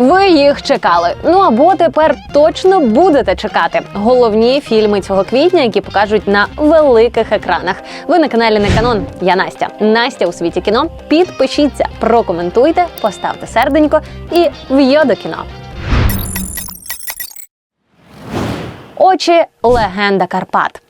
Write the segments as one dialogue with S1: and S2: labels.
S1: Ви їх чекали. Ну або тепер точно будете чекати. Головні фільми цього квітня, які покажуть на великих екранах. Ви на каналі Не Канон. Я Настя. Настя у світі кіно. Підпишіться, прокоментуйте, поставте серденько і в'йо до кіно. Очі легенда Карпат.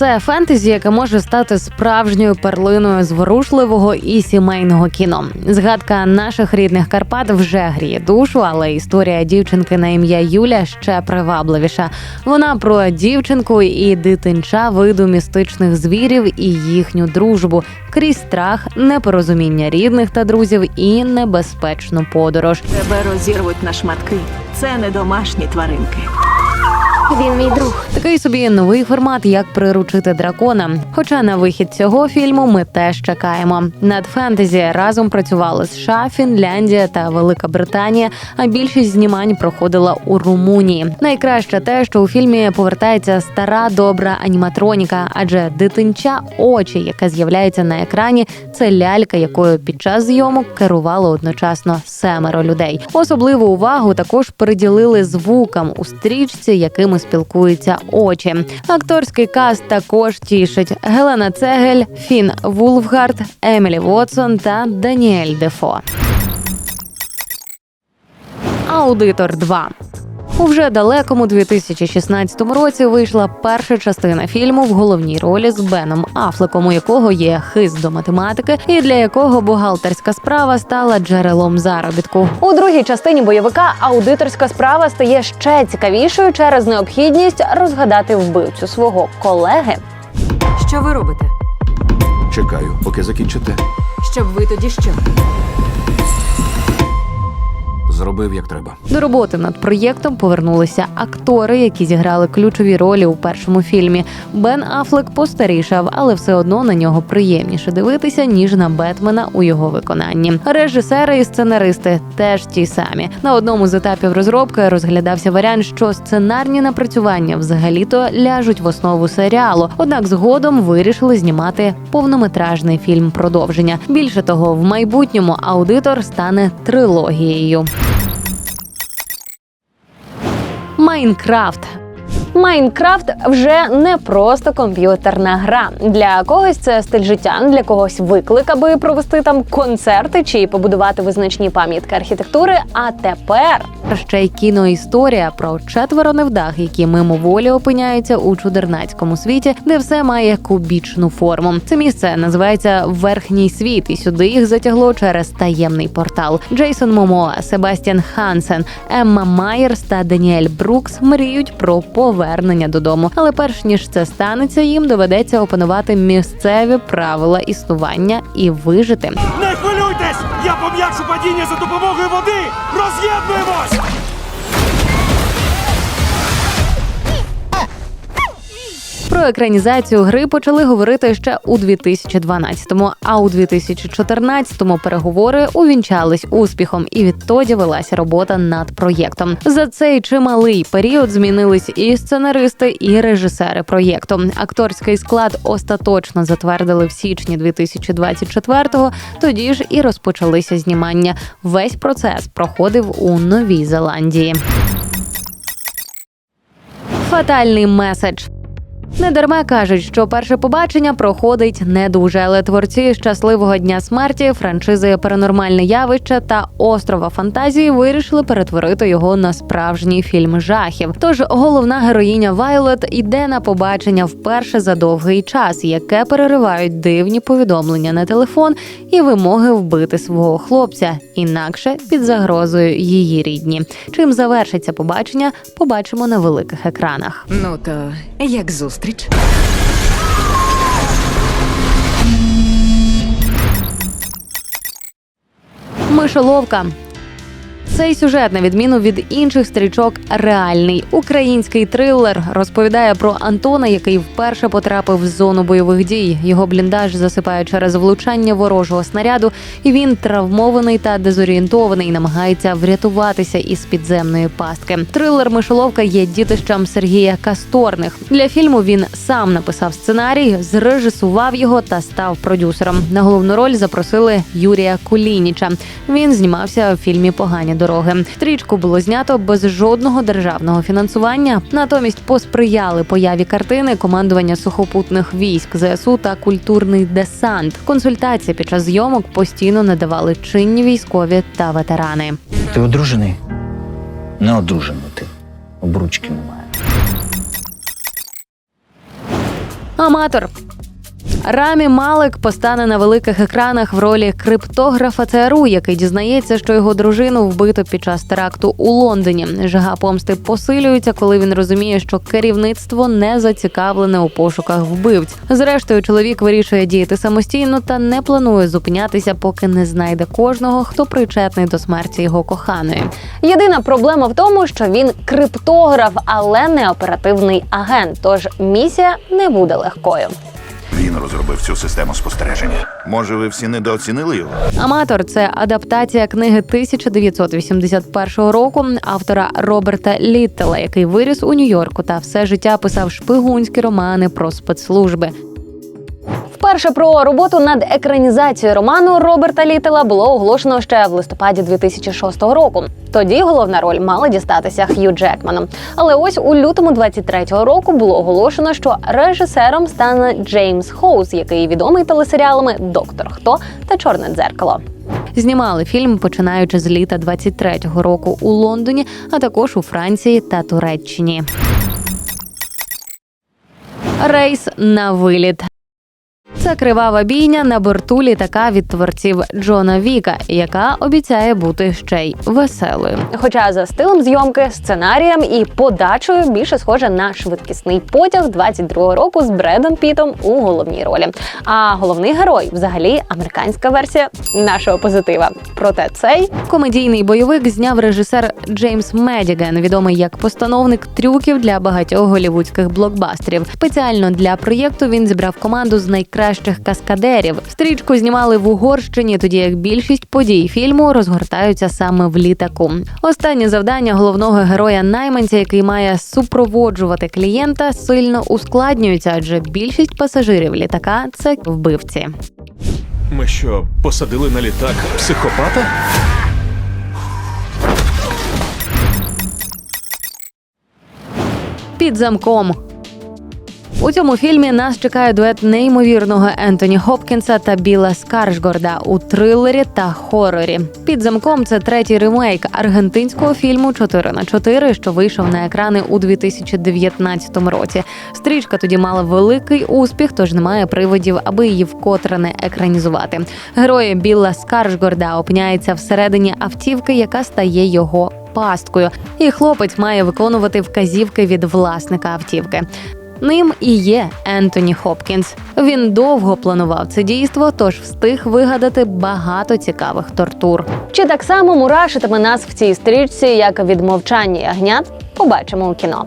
S1: Це фентезі, яке може стати справжньою перлиною зворушливого і сімейного кіно. Згадка наших рідних Карпат вже гріє душу, але історія дівчинки на ім'я Юля ще привабливіша. Вона про дівчинку і дитинча виду містичних звірів і їхню дружбу крізь страх, непорозуміння рідних та друзів і небезпечну подорож.
S2: Тебе розірвуть на шматки. Це не домашні тваринки.
S3: Він мій друг.
S1: Такий собі новий формат, як приручити дракона. Хоча на вихід цього фільму ми теж чекаємо. Над фентезі разом працювали США, Фінляндія та Велика Британія. А більшість знімань проходила у Румунії. Найкраще те, що у фільмі повертається стара добра аніматроніка, адже дитинча очі, яке з'являється на екрані, це лялька, якою під час зйомок керувало одночасно семеро людей. Особливу увагу також приділили звукам у стрічці, якими спілкуються очі. Акторський каст також тішить Гелена Цегель, Фін Вулфгард, Емілі Вотсон та Даніель Дефо. Аудитор 2 у вже далекому 2016 році вийшла перша частина фільму в головній ролі з Беном Афлеком, у якого є хист до математики, і для якого бухгалтерська справа стала джерелом заробітку. У другій частині бойовика аудиторська справа стає ще цікавішою через необхідність розгадати вбивцю свого колеги.
S4: Що ви робите?
S5: Чекаю, поки закінчите.
S4: Щоб ви тоді що?
S5: Зробив як треба.
S1: До роботи над проєктом повернулися актори, які зіграли ключові ролі у першому фільмі. Бен Афлек постарішав, але все одно на нього приємніше дивитися ніж на Бетмена у його виконанні. Режисери і сценаристи теж ті самі. На одному з етапів розробки розглядався варіант, що сценарні напрацювання взагалі-то ляжуть в основу серіалу. Однак згодом вирішили знімати повнометражний фільм продовження. Більше того, в майбутньому аудитор стане трилогією. Майнкрафт. Майнкрафт вже не просто комп'ютерна гра. Для когось це стиль життя, для когось виклик, аби провести там концерти чи побудувати визначні пам'ятки архітектури. А тепер ще й кіноісторія про четверо невдах, які мимоволі опиняються у чудернацькому світі, де все має кубічну форму. Це місце називається Верхній світ, і сюди їх затягло через таємний портал. Джейсон Момоа, Себастьян Хансен, Емма Майерс та Даніель Брукс мріють про повернення додому. Але перш ніж це станеться, їм доведеться опанувати місцеві правила існування і вижити.
S6: Не хвилюйтесь! Я пом'якшу падіння за допомогою води! Роз'єднуємось!
S1: Про екранізацію гри почали говорити ще у 2012-му, а у 2014-му переговори увінчались успіхом, і відтоді велася робота над проєктом. За цей чималий період змінились і сценаристи, і режисери проєкту. Акторський склад остаточно затвердили в січні 2024-го, Тоді ж і розпочалися знімання. Весь процес проходив у Новій Зеландії. Фатальний меседж. Недарма кажуть, що перше побачення проходить не дуже, але творці щасливого дня смерті, франшизи паранормальне явище та острова фантазії вирішили перетворити його на справжній фільм жахів. Тож головна героїня Вайлот йде на побачення вперше за довгий час, яке переривають дивні повідомлення на телефон і вимоги вбити свого хлопця, інакше під загрозою її рідні. Чим завершиться побачення, побачимо на великих екранах.
S4: Ну то як зустріч?
S1: Мишоловка. Цей сюжет, на відміну від інших стрічок, реальний український трилер розповідає про Антона, який вперше потрапив в зону бойових дій. Його бліндаж засипає через влучання ворожого снаряду, і він травмований та дезорієнтований, намагається врятуватися із підземної пастки. Трилер Мишоловка є дітищем Сергія Касторних. Для фільму він сам написав сценарій, зрежисував його та став продюсером. На головну роль запросили Юрія Кулініча. Він знімався в фільмі Погані дороги. Стрічку було знято без жодного державного фінансування. Натомість посприяли появі картини командування сухопутних військ ЗСУ та культурний десант. Консультації під час зйомок постійно надавали чинні військові та ветерани.
S7: Ти одружений? Не одружений ти. Обручки немає.
S1: Аматор. Рамі Малик постане на великих екранах в ролі криптографа ЦРУ, який дізнається, що його дружину вбито під час теракту у Лондоні. Жага помсти посилюється, коли він розуміє, що керівництво не зацікавлене у пошуках вбивць. Зрештою, чоловік вирішує діяти самостійно та не планує зупинятися, поки не знайде кожного, хто причетний до смерті його коханої. Єдина проблема в тому, що він криптограф, але не оперативний агент. Тож місія не буде легкою.
S8: Він розробив цю систему спостереження. Може, ви всі недооцінили його?
S1: Аматор це адаптація книги 1981 року автора Роберта Літтела, який виріс у Нью-Йорку та все життя писав шпигунські романи про спецслужби. Вперше про роботу над екранізацією роману Роберта Літтела було оголошено ще в листопаді 2006 року. Тоді головна роль мала дістатися Х'ю Джекману. Але ось у лютому 23-го року було оголошено, що режисером стане Джеймс Хоуз, який відомий телесеріалами Доктор Хто та Чорне дзеркало. Знімали фільм починаючи з літа 23-го року у Лондоні, а також у Франції та Туреччині. Рейс на виліт. Це кривава бійня на борту літака від творців Джона Віка, яка обіцяє бути ще й веселою. Хоча за стилем зйомки, сценарієм і подачею більше схоже на швидкісний потяг 22-го року з Бредом Пітом у головній ролі. А головний герой взагалі американська версія нашого позитива. Проте цей комедійний бойовик зняв режисер Джеймс Медіген, відомий як постановник трюків для багатьох голівудських блокбастерів. Спеціально для проєкту він зібрав команду з найкращих каскадерів. Стрічку знімали в Угорщині, тоді як більшість подій фільму розгортаються саме в літаку. Останнє завдання головного героя найманця, який має супроводжувати клієнта, сильно ускладнюється, адже більшість пасажирів літака це вбивці.
S6: Ми що, посадили на літак психопата?
S1: під замком. У цьому фільмі нас чекає дует неймовірного Ентоні Хопкінса та Біла Скаршгорда у трилері та хорорі. Під замком це третій ремейк аргентинського фільму «4 на 4», що вийшов на екрани у 2019 році. Стрічка тоді мала великий успіх, тож немає приводів, аби її вкотре не екранізувати. Герої Біла Скаршгорда опиняється всередині автівки, яка стає його пасткою, і хлопець має виконувати вказівки від власника автівки. Ним і є Ентоні Хопкінс. Він довго планував це дійство, тож встиг вигадати багато цікавих тортур. Чи так само мурашитиме нас в цій стрічці, як від мовчання ягнят? Побачимо у кіно.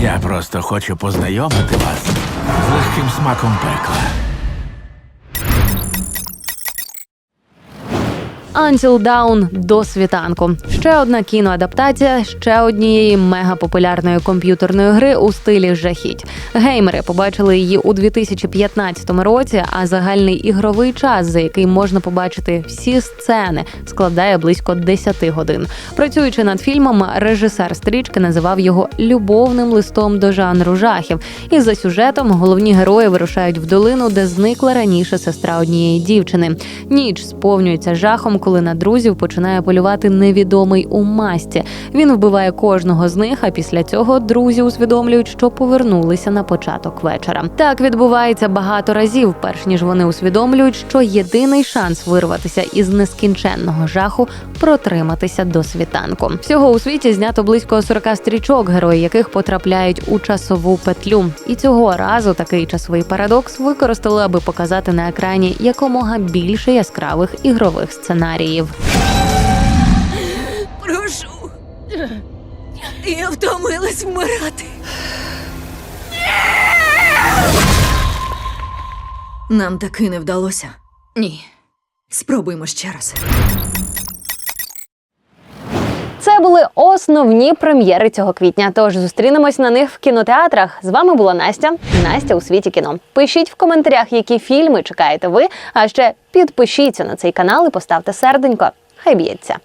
S9: Я просто хочу познайомити вас з легким смаком пекла.
S1: Until Dawn до світанку. Ще одна кіноадаптація ще однієї мегапопулярної комп'ютерної гри у стилі жахіть. Геймери побачили її у 2015 році, а загальний ігровий час, за який можна побачити всі сцени, складає близько 10 годин. Працюючи над фільмом, режисер стрічки називав його любовним листом до жанру жахів. І за сюжетом головні герої вирушають в долину, де зникла раніше сестра однієї дівчини. Ніч сповнюється жахом, коли на друзів починає полювати невідомий у масті. Він вбиває кожного з них, а після цього друзі усвідомлюють, що повернулися на початок вечора. Так відбувається багато разів, перш ніж вони усвідомлюють, що єдиний шанс вирватися із нескінченного жаху протриматися до світанку. Всього у світі знято близько 40 стрічок, герої яких потрапляють у часову петлю. І цього разу такий часовий парадокс використали, аби показати на екрані якомога більше яскравих ігрових сценаріїв.
S4: Прошу. Я втомилась вмирати. Нам таки не вдалося. Ні. Спробуємо ще раз.
S1: Були основні прем'єри цього квітня. Тож зустрінемось на них в кінотеатрах. З вами була Настя. Настя у світі кіно. Пишіть в коментарях, які фільми чекаєте ви. А ще підпишіться на цей канал і поставте серденько. Хай б'ється.